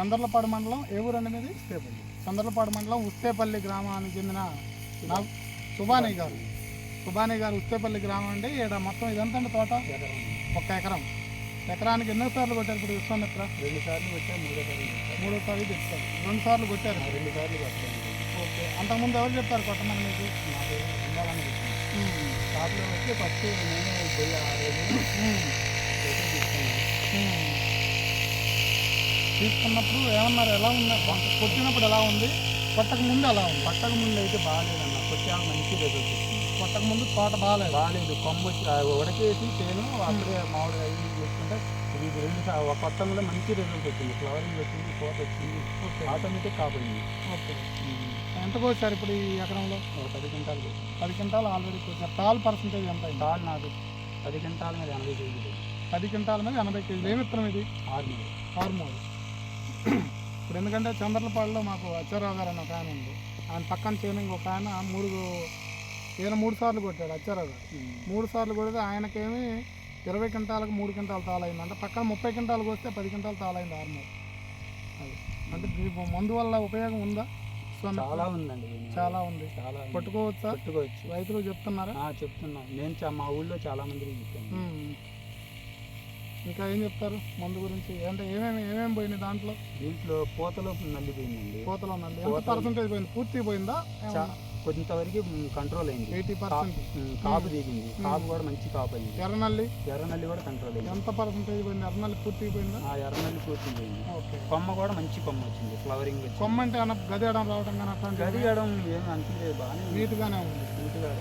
చంద్రలపాడు మండలం ఏ ఊరు అండి మీది? ఉస్తేపల్లి చంద్రలపాడు మండలం ఉస్తేపల్లి గ్రామానికి చెందిన సుబాని గారు. సుబాని గారు ఉస్తేపల్లి గ్రామం అండి. ఇక్కడ మొత్తం ఇదంతా అండి తోట? ఒక్క ఎకరం. ఎకరానికి ఎన్నో సార్లు కొట్టారు ఇప్పుడు విశ్వామిత్ర రెండు సార్లు కొట్టా మూడో సార్లు కొట్టా. మూడో సార్లు చెప్తారు రెండు సార్లు కొట్టారు. రెండు సార్లు కొట్టాను ఓకే. అంతకుముందు ఎవరు చెప్పారు కొట్టమని మీకు? నాకు ఉండాలని. షాప్లో వచ్చి ఫస్ట్ నేనే పోయి ఆ రోజు తీసుకున్నాను. తీసుకున్నప్పుడు ఏమన్నారు ఎలా ఉంది? కొట్టినప్పుడు ఎలా ఉంది? కొట్టక ముందు ఎలా ఉంది? పట్టక ముందు అయితే బాగాలేదన్న కొట్టాక మంచి రిజల్ట్ కొట్టక ముందు తోట బాగాలేదు. బాగాలేదు కొమ్మ ఉడకేసి తేను అప్పుడే మామిడి అవి చేసుకుంటే ఇది రెండు కొత్తంలో మంచి రిజల్ట్ వచ్చింది. ఫ్లవరింగ్ వచ్చింది పూత వచ్చింది. ఓకే. ఆటోమేటిక్ కాపాడింది ఓకే. ఎంత కోసారు ఇప్పుడు ఈ ఎకరంలో? ఒక పది గంటలు కొట్టింది. పది క్వింటాలు ఆల్రెడీ కోసారు. తాల్ పర్సంటేజ్ ఎంత తాళ్ళు నాకు పది గంటల మీద ఎనభై కేజీలు. పది క్వింటాల మీద ఎనభై కేజీలు. విత్తనం ఇది? ఆరు మీద హార్మోన్ ఇప్పుడు ఎందుకంటే చంద్రలపాడులో మాకు అచ్చారావు గారు అని ఒక ఆయన ఉంది. ఆయన పక్కన చేయని ఇంకొక ఆయన మూడు ఈయన మూడు సార్లు కొట్టాడు అచ్చారావు గారు. మూడు సార్లు కొడితే ఆయనకేమి ఇరవై క్వింటాలకు మూడు క్వింటాలు తాళైంది అంటే పక్కన ముప్పై క్వింటాలు కొస్తే పది క్వింటాలు తాళైంది హార్మోన్ అది. అంటే దీని మందు వల్ల ఉపయోగం ఉందా? చాలా ఉందండి. చాలా ఉంది. చాలా. పట్టుకోవచ్చా పట్టుకోవచ్చు రైతులు చెప్తున్నారా? ఆ, చెప్తున్నా. నేను మా ఊళ్ళో చాలా మందికి చెప్పాను. ఇంకా ఏం చెప్తారు? మందు గురించి? అంటే ఏమేమి ఏమేమి పోయినాయి దాంట్లో? దీంట్లో పూతలో నల్లిపోయిందండి కోతలో నల్లి. ఎంత. పర్సెంటేజ్ పోయింది? పూర్తి పోయిందా? కొంతవరకు కంట్రోల్ అయింది. Eighty percent. కాపు దిగింది. కాపు కూడా మంచి కాపు అయింది. ఎర్రనల్లి? ఎర్రనల్లి కూడా కంట్రోల్ అయింది. ఎంత పర్సెంటేజ్ పోయింది? ఎర్రనల్లి పూర్తిగా పోయిందా? ఆ ఎర్రనల్లి పూర్తి పోయింది. ఓకే. కొమ్మ కూడా మంచి కొమ్మ వచ్చింది. ఫ్లవరింగ్ కొమ్మ అంటే గది ఎడం రావడం కానీ అట్లాంటి గది ఏడం ఏమి అనిపించలేదు. ఉంది. నీట్గానే ఉంది. నీట్గా.